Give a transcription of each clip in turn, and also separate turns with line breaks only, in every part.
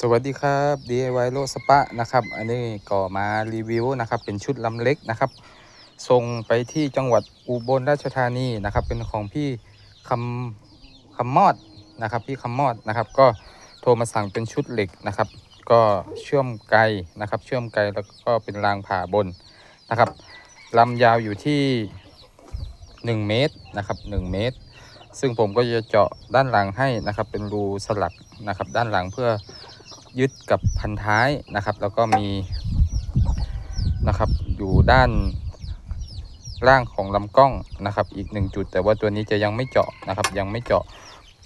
สวัสดีครับ DIY โลสปะนะครับ อันนี้ก็มารีวิวนะครับ เป็นชุดลำเล็กนะครับ ส่งไปที่จังหวัดอุบลราชธานีนะครับ เป็นของพี่คำคำมอดนะครับ พี่คำมอดนะครับ ก็โทรมาสั่งเป็นชุดเหล็กนะครับ ก็เชื่อมไกลนะครับ เชื่อมไกลแล้วก็เป็นรางผ่าบนนะครับลำยาวอยู่ที่ 1 เมตรนะครับ 1 เมตร ซึ่งผมก็จะเจาะด้านหลังให้นะครับ เป็นรูสลักนะครับ ด้านหลังเพื่อ ยึดกับพันท้ายนะครับ แล้วก็มีนะครับอยู่ด้านล่างของลำกล้องนะครับ อีกหนึ่งจุด แต่ว่าตัวนี้จะยังไม่เจาะนะครับ ยังไม่เจาะ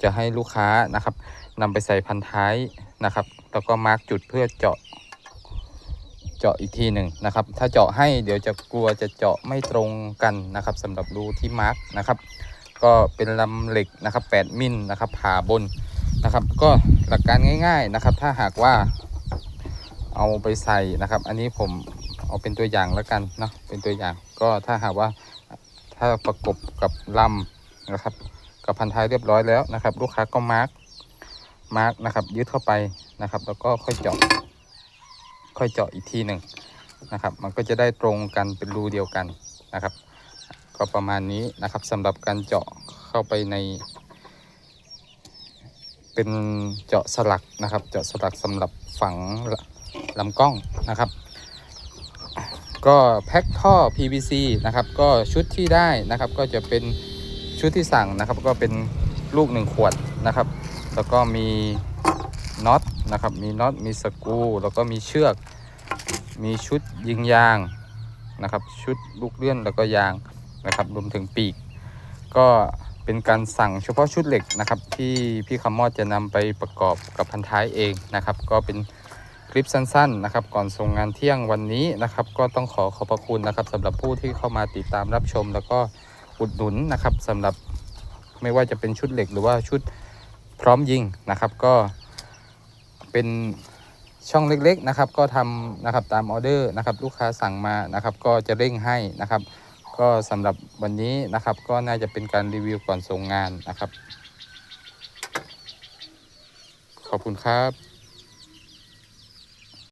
จะให้ลูกค้านะครับนำไปใส่พันท้ายนะครับ แล้วก็มาร์กจุดเพื่อเจาะเจาะอีกทีหนึ่งนะครับ ถ้าเจาะให้เดี๋ยวจะกลัวจะเจาะไม่ตรงกันนะครับสำหรับรูที่มาร์กนะครับ ก็เป็นลำเหล็กนะครับ 8 มิลนะครับผ่าบน นะครับ ก็หลักการง่าย ๆนะครับ ถ้าหากว่าเอาไปใส่นะครับ อันนี้ผมเอาเป็นตัวอย่างแล้วกันเนาะเป็นตัวอย่างก็ถ้าหากว่าถ้าประกบกับลำนะครับ กับพันท้ายเรียบร้อยแล้วนะครับ ลูกค้าก็มาร์กมาร์กนะครับยึดเข้าไปนะครับ แล้วก็ค่อยเจาะ ค่อยเจาะอีกทีหนึ่งนะครับ มันก็จะได้ตรงกันเป็นรูเดียวกันนะครับ ก็ประมาณนี้นะครับสำหรับการเจาะเข้าไปใน เป็นเจาะสลักนะครับ เจาะสลักสำหรับฝังลำกล้องนะครับ ก็แพ็คท่อ PVC นะครับ ก็ชุดที่ได้นะครับก็จะเป็นชุดที่สั่งนะครับ ก็เป็นลูกหนึ่งขวดนะครับ แล้วก็มีน็อตนะครับ มีน็อตมีสกรูแล้วก็มีเชือก มีชุดยิงยางนะครับ ชุดลูกเลื่อนแล้วก็ยางนะครับรวมถึงปีก ก็ เป็นการสั่งเฉพาะชุดเหล็กนะครับที่พี่คำมอดจะนำไปประกอบกับพันท้ายเองนะครับ ก็เป็นคลิปสั้นๆนะครับ ก่อนส่งงานเที่ยงวันนี้นะครับ ก็ต้องขอขอบพระคุณนะครับสำหรับผู้ที่เข้ามาติดตามรับชม แล้วก็อุดหนุนนะครับสำหรับไม่ว่าจะเป็นชุดเหล็กหรือว่าชุดพร้อมยิงนะครับ ก็เป็นช่องเล็กๆนะครับ ก็ทำนะครับตามออเดอร์นะครับ ลูกค้าสั่งมานะครับ ก็จะเร่งให้นะครับ ก็สำหรับวันนี้นะครับก็น่าจะเป็นการรีวิวก่อนส่งงานนะครับ ขอบคุณครับ